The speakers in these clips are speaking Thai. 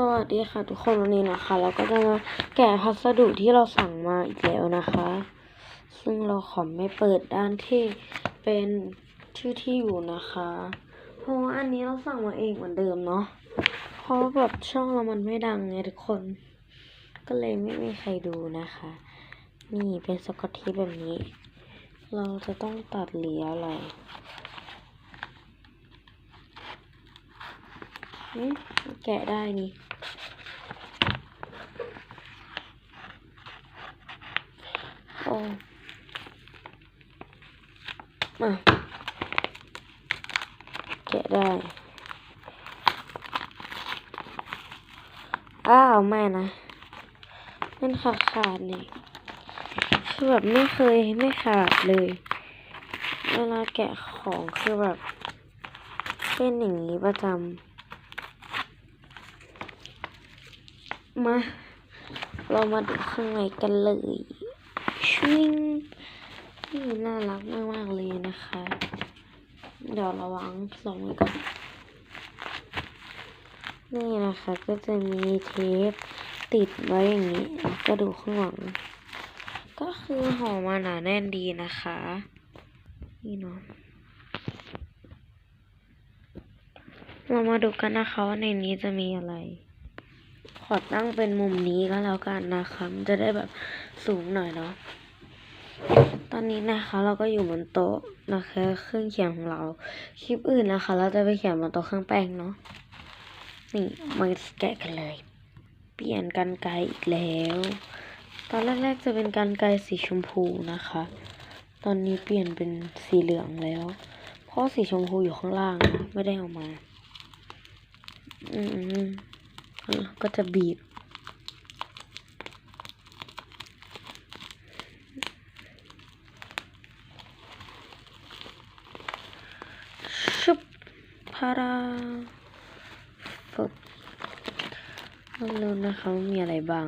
สวัสดีค่ะทุกคนวันนี้นะคะ เราก็จะมาแกะพัสดุที่เราสั่งมาอีกแล้วนะคะ ซึ่งเราขอไม่เปิดด้านที่เป็นชื่อที่อยู่นะคะเพราะว่าอันนี้เราสั่งมาเองเหมือนเดิมเนาะเพราะว่าแบบช่องเรามันไม่ดังไงทุกคน ก็เลยไม่มีใครดูนะคะ นี่เป็นสกอตทปแบบนี้ เราจะต้องตัดเหลียอะไรแกะได้นี่ โอ้มาแกะได้ อ้าวไม่นะมันขาดขาดนี่คือแบบไม่เคยไม่ขาดเลย เวลาแกะของคือแบบเป็นอย่างนี้ประจำมา เรามาดูข้างในกันเลย ชิงนี่น่ารักมาก ๆ เลยนะคะ เดี๋ยวระวังลองไว้ก่อน นี่นะคะก็จะมีเทปติดไว้อย่างนี้แล้วก็ดูข้างหลัง ก็คือห่อมาหนาแน่นดีนะคะ นี่เนาะเรามาดูกันนะคะว่าในนี้จะมีอะไร ขอตั้งเป็นมุมนี้ก็แล้วกันนะคะ มันจะได้แบบสูงหน่อยเนาะ ตอนนี้นะคะเราก็อยู่บนโต๊ะนะคะเครื่องเขียนของเรา คลิปอื่นนะคะ เราจะไปเขียนบนโต๊ะเครื่องแป้งเนาะนี่มาแกะกันเลย เปลี่ยนกันไกรอีกแล้ว ตอนแรกๆจะเป็นกันไกรสีชมพูนะคะ ตอนนี้เปลี่ยนเป็นสีเหลืองแล้ว เพราะสีชมพูอยู่ข้างล่างไม่ได้เออกมา อืมก็จะบีบ ชุบพาราฟึบมาลุ้นนะคะมีอะไรบ้าง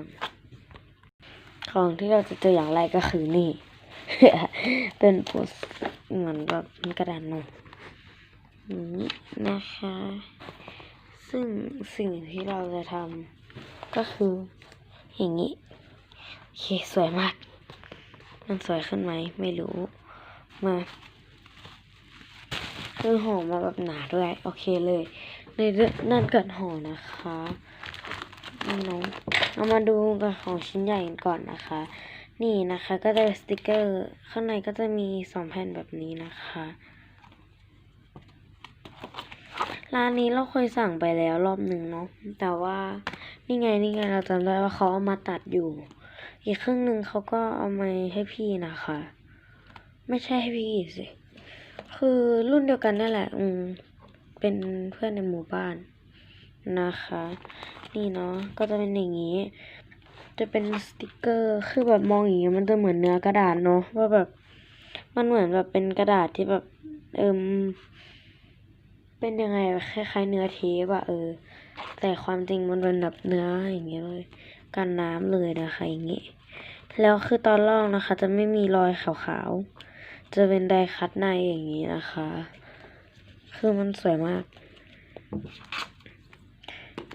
ของที่เราจะเจออย่างแรกก็คือนี่ เป็นโปสเหมือนแบบกระดานนมนี้นะคะ ซึ่งสิ่งที่เราจะทำก็คืออย่างนี้ โอเค สวยมาก มันสวยขึ้นไหม ไม่รู้ มา คือห่อมาแบบหนาด้วย โอเคเลย ในเรื่องนั่นเกิดห่อนะคะน้องเรามาดูกับของชิ้นใหญ่กันก่อนนะคะ นี่นะคะก็จะสติกเกอร์ ข้างในก็จะมีสองแผ่นแบบนี้นะคะร้านนี้เราเคยสั่งไปแล้วรอบหนึ่งเนาะแต่ว่านี่ไงนี่ไงเราจำได้ว่าเขาเอามาตัดอยู่ อีกครึ่งหนึ่งเขาก็เอามาให้พี่นะคะ ไม่ใช่ให้พี่สิ คือรุ่นเดียวกันนั่นแหละ อืม เป็นเพื่อนในหมู่บ้านนะคะ นี่เนาะ ก็จะเป็นอย่างนี้ จะเป็นสติกเกอร์ คือแบบมองอย่างนี้มันจะเหมือนเนื้อกระดาษเนาะ ว่าแบบ มันเหมือนแบบเป็นกระดาษที่แบบ เอิมเป็นยังไงคล้ายๆเนื้อเทปอะเออ แต่ความจริงมันเป็นแบบเนื้ออย่างเงี้ยเลยกันน้ำเลยนะคะอย่างเงี้ยแล้วคือตอนลอกนะคะ จะไม่มีรอยขาวๆ จะเป็นไดคัตในอย่างนี้นะคะ คือมันสวยมาก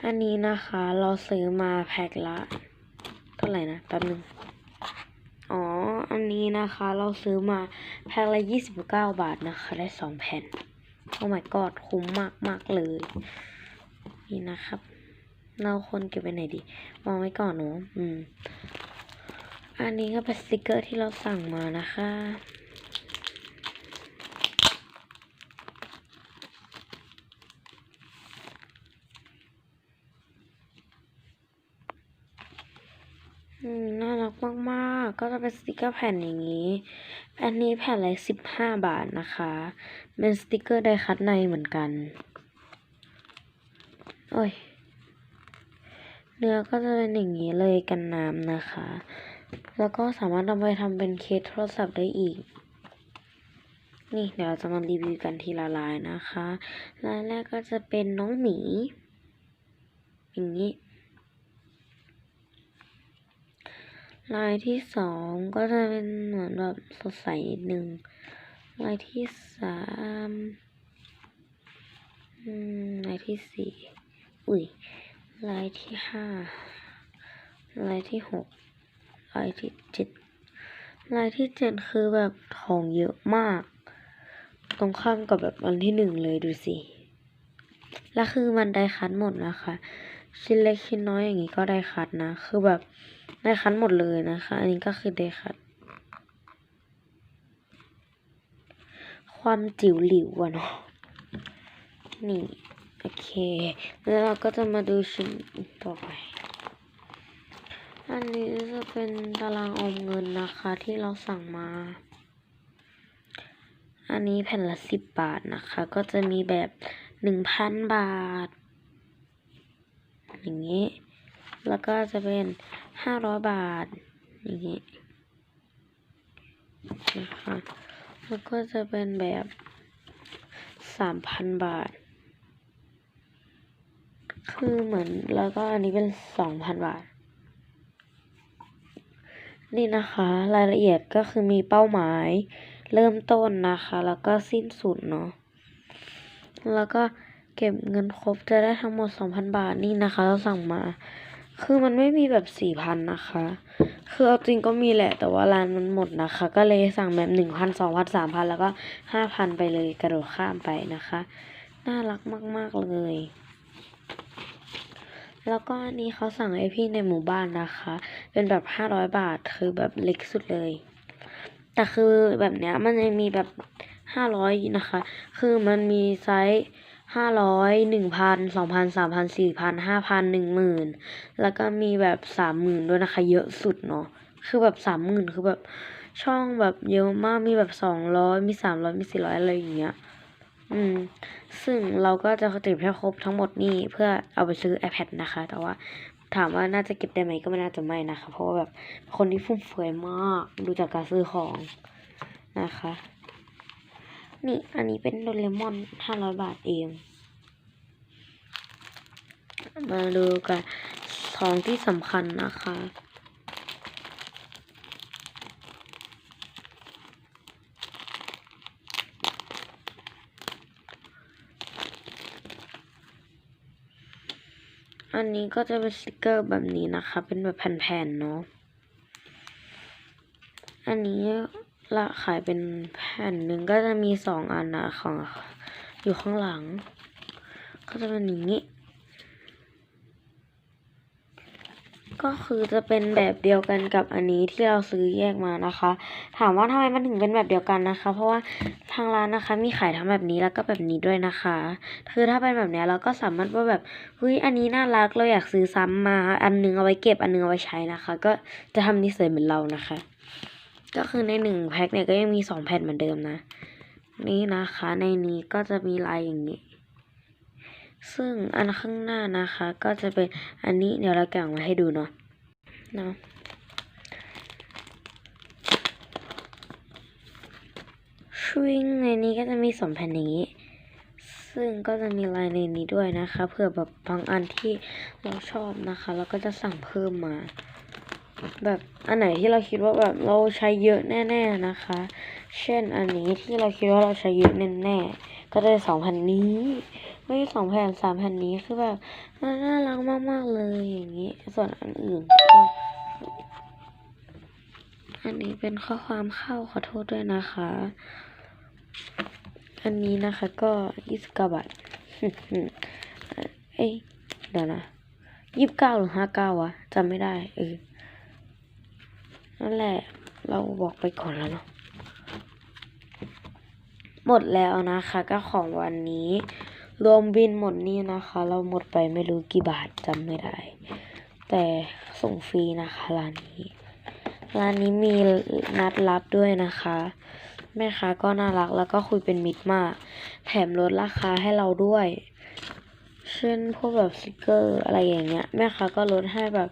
อันนี้นะคะเราซื้อมาแพ็คละเท่าไหร่นะแป๊บนึง อ๋อ อันนี้นะคะเราซื้อมาแพ็คละยี่สิบเก้าบาทนะคะ ได้สองแผ่น โอ้ my god คุ้มมากมากเลย นี่นะครับ เราคนเก็บไว้ไหนดีวางไว้ก่อนเนอะอืมอันนี้ก็เป็นสติกเกอร์ที่เราสั่งมานะคะ น่ารักมากๆ ก็จะเป็นสติกเกอร์แผ่นอย่างนี้ อันนี้แผ่นละสิบห้าบาทนะคะ เป็นสติกเกอร์ไดคัตในเหมือนกัน โอ้ย เนื้อก็จะเป็นอย่างนี้เลยกันน้ำนะคะ แล้วก็สามารถนำไปทำเป็นเคสโทรศัพท์ได้อีก นี่เดี๋ยวเราจะมารีวิวกันทีละลายนะคะ ลายแรกก็จะเป็นน้องหมี อย่างนี้ ลายที่สองก็จะเป็นเหมือนแบบสดใสนิดนึงลายที่สามลายที่สี่อุ้ยลายที่ห้าลายที่หกลายที่เจ็ดลายที่เจ็ดคือแบบของเยอะมาก ตรงข้ามกับแบบอันที่หนึ่งเลยดูสิ แล้วคือมันได้คัดหมดนะคะ ชิ้นเล็กชิ้นน้อยอย่างนี้ก็ได้คัดนะ คือแบบได้คัดหมดเลยนะคะ อันนี้ก็คือได้คัด ความจิ๋วหลิวอะเนาะ นี่ โอเค แล้วเราก็จะมาดูชิ้นต่อไป อันนี้จะเป็นตารางออมเงินนะคะ ที่เราสั่งมา อันนี้แผ่นละสิบบาทนะคะ ก็จะมีแบบหนึ่งพันบาท อย่างนี้ แล้วก็จะเป็นห้าร้อยบาท อย่างนี้นะคะแล้วก็จะเป็นแบบสามพันบาท คือเหมือนแล้วก็อันนี้เป็นสองพันบาท นี่นะคะ รายละเอียดก็คือมีเป้าหมาย เริ่มต้นนะคะ แล้วก็สิ้นสุดเนาะแล้วก็ เก็บเงินครบจะได้ทั้งหมดสองพันบาทนี่นะคะ เราสั่งมา คือมันไม่มีแบบสี่พันนะคะ คือเอาจริงก็มีแหละแต่ว่าร้านมันหมดนะคะ ก็เลยสั่งแบบหนึ่งพันสองพันสามพันแล้วก็ห้าพันไปเลยกระโดดข้ามไปนะคะ น่ารักมาก ๆ เลย แล้วก็อันนี้เขาสั่งให้พี่ในหมู่บ้านนะคะ เป็นแบบห้าร้อยบาทคือแบบเล็กสุดเลย แต่คือแบบเนี้ยมันจะมีแบบห้าร้อยนะคะ คือมันมีไซส์ ห้าร้อยหนึ่งพันสองพันสามพันสี่พันห้าพันหนึ่งหมื่นแล้วก็มีแบบสามหมื่นด้วยนะคะ เยอะสุดเนาะคือแบบสามหมื่นคือแบบช่องแบบเยอะมากมีแบบสองร้อยมีสามร้อยมีสี่ร้อยอะไรอย่างเงี้ยอืม ซึ่งเราก็จะเก็บให้ครบทั้งหมดนี่เพื่อเอาไปซื้อ iPad นะคะ แต่ว่าถามว่าน่าจะเก็บได้ไหมก็ไม่น่าจะไม่นะคะ เพราะว่าแบบคนที่ฟุ่มเฟือยมากดูจากการซื้อของนะคะ นี่ อันนี้เป็นโดเรมอนห้าร้อยบาทเอง มาดูกันของที่สำคัญนะคะ อันนี้ก็จะเป็นสติกเกอร์แบบนี้นะคะ เป็นแบบแผ่นๆเนาะ อันนี้ ละขายเป็นแผ่นหนึ่งก็จะมีสองอันนะของอยู่ข้างหลัง ก็จะเป็นอย่างนี้ ก็คือจะเป็นแบบเดียวกันกับอันนี้ที่เราซื้อแยกมานะคะ ถามว่าทำไมมันถึงเป็นแบบเดียวกันนะคะ เพราะว่าทางร้านนะคะ มีขายทั้งแบบนี้แล้วก็แบบนี้ด้วยนะคะ คือถ้าเป็นแบบเนี้ยเราก็สามารถว่าแบบเฮ้ยอันนี้น่ารักเราอยากซื้อซ้ำมา อันนึงเอาไว้เก็บอันนึงเอาไว้ใช้นะคะ ก็จะทำนิสัยเหมือนเรานะคะ ก็คือในหนึ่งแพ็คเนี่ยก็ยังมีสองแผ่นเหมือนเดิมนะ นี่นะคะในนี้ก็จะมีลายอย่างนี้ ซึ่งอันข้างหน้านะคะ ก็จะเป็นอันนี้เดี๋ยวเราแกะออกมาให้ดูเนาะเนาะชวิงในนี้ก็จะมีสองแผ่นอย่างนี้ ซึ่งก็จะมีลายในนี้ด้วยนะคะเผื่อแบบบางอันที่เราชอบนะคะ เราก็จะสั่งเพิ่มมา แบบอันไหนที่เราคิดว่าแบบเราใช้เยอะแน่ ๆนะคะ เช่นอันนี้ที่เราคิดว่าเราใช้เยอะแน่ๆก็ได้สองแผ่นนี้ไม่สองแผ่นสามแผ่นนี้คือแบบมันน่ารักมากๆเลยอย่างนี้ ส่วนอันอื่นก็อันนี้เป็นข้อความเข้าขอโทษด้วยนะคะ อันนี้นะคะก็ยี่สิบเก้าบาทเอ้ยเดี๋ยวนะยี่สิบเก้าหรือห้าเก้าวะจำไม่ได้เออ นั่นแหละ เราบอกไปก่อนแล้วเนาะหมดแล้วนะคะ ก็ของวันนี้ รวมบินหมดนี่นะคะ เราหมดไปไม่รู้กี่บาทจำไม่ได้ แต่ส่งฟรีนะคะร้านนี้ ร้านนี้มีนัดรับด้วยนะคะ แม่ค้าก็น่ารักแล้วก็คุยเป็นมิตรมาก แถมลดราคาให้เราด้วย เช่นพวกแบบสติกเกอร์อะไรอย่างเงี้ย แม่ค้าก็ลดให้แบบ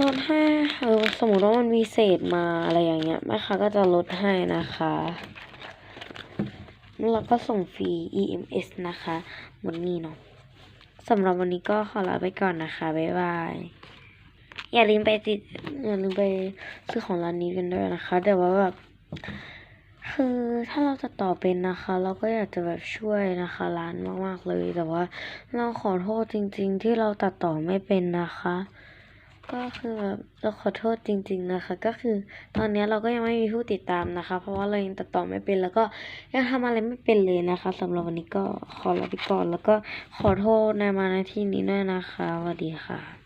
ลดให้เออสมมติว่ามันมีเศษมาอะไรอย่างเงี้ยแม่ค้าก็จะลดให้นะคะแล้วก็ส่งฟรี EMS นะคะหมดนี้เนาะสำหรับวันนี้ก็ขอลาไปก่อนนะคะ บ๊ายบาย อย่าลืมไปติด อย่าลืมไปซื้อของร้านนี้กันด้วยนะคะ แต่ว่าแบบ คือถ้าเราจะต่อเป็นนะคะ เราก็อยากจะแบบช่วยนะคะร้านมากๆเลย แต่ว่าเราขอโทษจริง ๆ ที่เราตัดต่อไม่เป็นนะคะ ก็คือแบบเราขอโทษจริง ๆนะคะ ก็คือตอนนี้เราก็ยังไม่มีผู้ติดตามนะคะ เพราะว่าเรายังตัดต่อไม่เป็นแล้วก็ยังทำอะไรไม่เป็นเลยนะคะสำหรับวันนี้ก็ขอลาไปก่อนแล้วก็ขอโทษในมาในที่นี้ด้วยนะคะสวัสดีค่ะ